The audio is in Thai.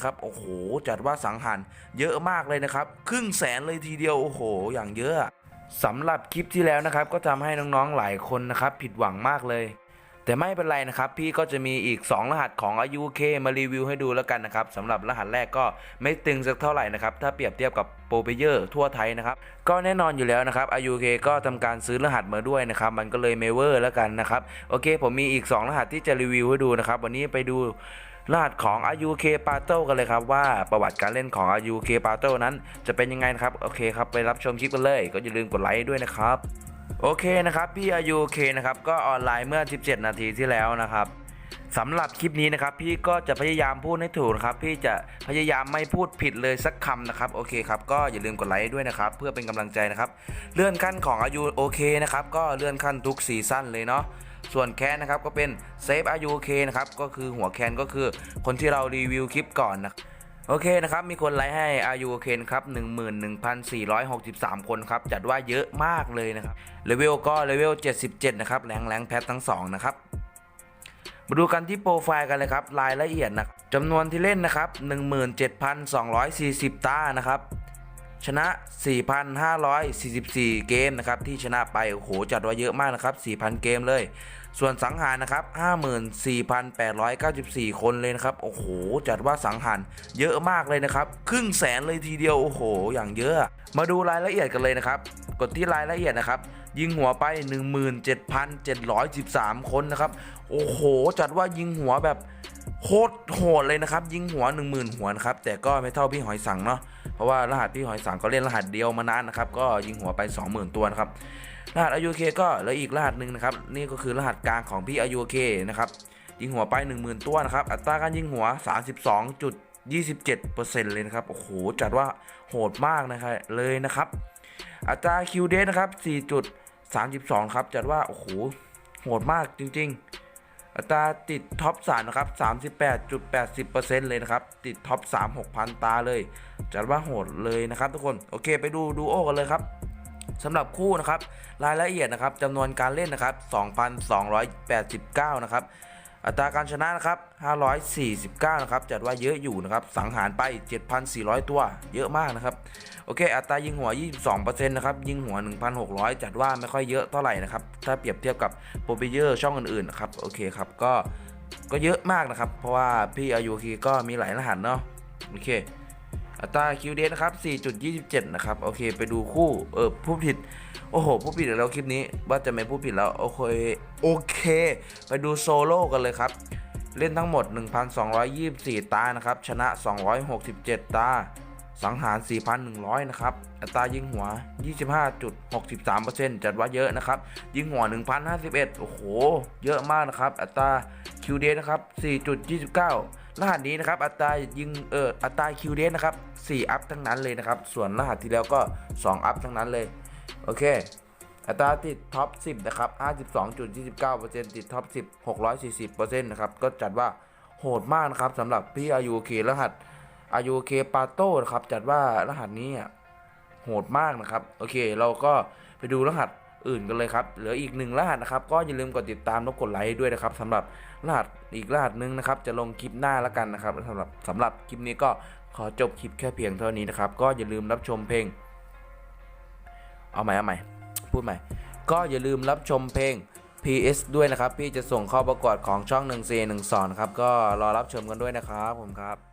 นะครับโอ้โหจัดว่าสังหารเยอะมากเลยนะครับ ครึ่งแสนเลยทีเดียวโอ้โห อย่างเยอะสำหรับคลิปที่แล้วนะครับ ก็ทำให้น้องๆหลายคนนะครับผิดหวังมากเลย แต่ไม่เป็นไรนะครับ พี่ก็จะมีอีก 2 รหัสของ IUK มารีวิวให้ดูแล้วกันนะครับสำหรับรหัสแรกก็ไม่ตึงสักเท่าไหร่นะครับถ้าเปรียบเทียบกับโปรเปเยอร์ทั่วไทยนะครับก็แน่นอนอยู่แล้วนะครับ IUK ก็ทำการซื้อรหัสมาด้วยนะครับมันก็เลยเมเวอร์แล้วกันนะครับโอเค ผมมีอีก 2 รหัสที่จะรีวิวให้ดูนะครับวันนี้ไปดู รหัสของ IUK p a r t o กันเลยครับว่าประวัติการเล่นของ IUK p a r t o นั้นจะเป็นยังไงครับโอเคครับไปรับชมคลิปกันเลย ก็อย่าลืมกดไลค์ด้วยนะครับโอเคนะครับพี่อายุเคนะครับก็ออนไลน์เมื่อ 17 นาทีที่แล้วนะครับสำหรับคลิปนี้นะครับพี่ก็จะพยายามพูดให้ถูกนะครับพี่จะพยายามไม่พูดผิดเลยสักคำนะครับโอเคครับก็อย่าลืมกดไลค์ด้วยนะครับเพื่อเป็นกำลังใจนะครับเลื่อนขั้นของอายุโอเคนะครับก็เลื่อนขั้นทุกซีซั่นเลยเนาะ ส่วนแคนนะครับก็เป็นเซฟอายุโอเคนะครับก็คือหัวแคนก็คือคนที่เรารีวิวคลิปก่อนนะโอเคนะครับ มีคนไลค์ให้อายุเคนครับ 11,463 คนครับ จัดว่าเยอะมากเลยนะครับ เลเวลก็เลเวล 77 นะครับ แรงแรงแพททั้ง 2 นะครับ มาดูกันที่โปรไฟล์กันเลยครับ รายละเอียดนะจำนวนที่เล่นนะครับ 17,240 ตานะครับ ชนะ 4,544 เกมนะครับที่ชนะไปโอ้โหจัดว่าเยอะมากนะครับ 4,000 เกมเลย ส่วนสังหารนะครับ 54,894 คนเลยนะครับโอ้โหจัดว่าสังหารเยอะมากเลยนะครับ ครึ่งแสนเลยทีเดียวโอ้โห อย่างเยอะ มาดูรายละเอียดกันเลยนะครับ กดที่รายละเอียดนะครับ ยิงหัวไป 17,713 คนนะครับโอ้โห จัดว่ายิงหัวแบบโคตรโหดเลยนะครับ ยิงหัว 10,000 หัวนะครับแต่ก็ไม่เท่าพี่หอยสังเนาะ ราะว่ารหัสพี่หอยสังก็เล่นรหัสเดียวมานานนะครับ ก็ยิงหัวไป 20,000 ตัวนะครับ รหัสอายุเคก็เหลืออีกรหัสหนึ่งนะครับ นี่ก็คือรหัสกลางของพี่อายุเคนะครับ ยิงหัวไป 10,000 ตัวนะครับ อัตราการยิงหัว 32.27%เลยนะครับ โอ้โห จัดว่าโหดมากนะครับเลยนะครับ อัตราคิวเดนะครับ 4.32 ครับ จัดว่า โอ้โห โหดมากจริง ๆ อัตราติดท็อป3นะครับ38.80%เลยนะครับ ติดท็อป3 6,000 ตาเลย จัดว่าโหดเลยนะครับทุกคน โอเค ไปดูดูโอกันเลยครับสำหรับคู่นะครับ รายละเอียดนะครับจำนวนการเล่นนะครับ 2,289 นะครับ อัตราการชนะนะครับ 549 นะครับ จัดว่าเยอะอยู่นะครับ สังหารไป 7,400 ตัว เยอะมากนะครับ โอเค อัตรายิงหัว 22%นะครับ ยิงหัว 1,600 จัดว่าไม่ค่อยเยอะเท่าไหร่นะครับ ถ้าเปรียบเทียบกับโปรเบเยอร์ช่องอื่นๆนะครับ โอเคครับ ก็ ก็เยอะมากนะครับ เพราะว่าพี่อายุคีก็มีหลายรหัสเนาะ โอเค อัตราคิวเดนะครับ 4.27 นะครับ โอเค ไปดูคู่ เออผู้ผิด โอ้โห ผู้ผิดแล้วคลิปนี้ ว่าจะไม่ผู้ผิดแล้ว โอเค โอเค ไปดูโซโล่กันเลยครับ เล่นทั้งหมด 1,224 ตา นะครับ ชนะ 267 ตา สังหาร 4,100 นะครับ อัตรายิงหัว 25.63%จัดว่าเยอะนะครับ ยิงหัว 1,051 โอ้โห เยอะมากนะครับ อัตราคิวเดนะครับ 4.29 รหัสนี้นะครับอัตรายิงเอออัตราคิวเดนะครับ4อัพทั้งนั้นเลยนะครับ ส่วนรหัสที่แล้วก็ 2 อัพทั้งนั้นเลย โอเค อัตราติดท็อป 10 นะครับ 52.29%ติดท็อป 10 640%นะครับ ก็จัดว่าโหดมากนะครับสำหรับพี่อายุเครหัสอายุเคปาโต้นะครับ จัดว่ารหัสนี้โหดมากนะครับ โอเค เราก็ไปดูรหัส อื่นกันเลยครับ เหลืออีกหนึ่งรหัสนะครับก็อย่าลืมกดติดตามและกดไลค์ด้วยนะครับสำหรับรหัสอีกรหัสหนึงนะครับ จะลงคลิปหน้าแล้วกันนะครับสำหรับสำหรับคลิปนี้ก็ขอจบคลิปแค่เพียงเท่านี้นะครับ ก็อย่าลืมรับชมเพลง เอาใหม่เอาใหม่พูดใหม่ ก็อย่าลืมรับชมเพลง PS ด้วยนะครับ พี่จะส่งข้าประกวดของช่อง1 4 1 2นะครับก็รอรับชมกันด้วยนะครับผมครับ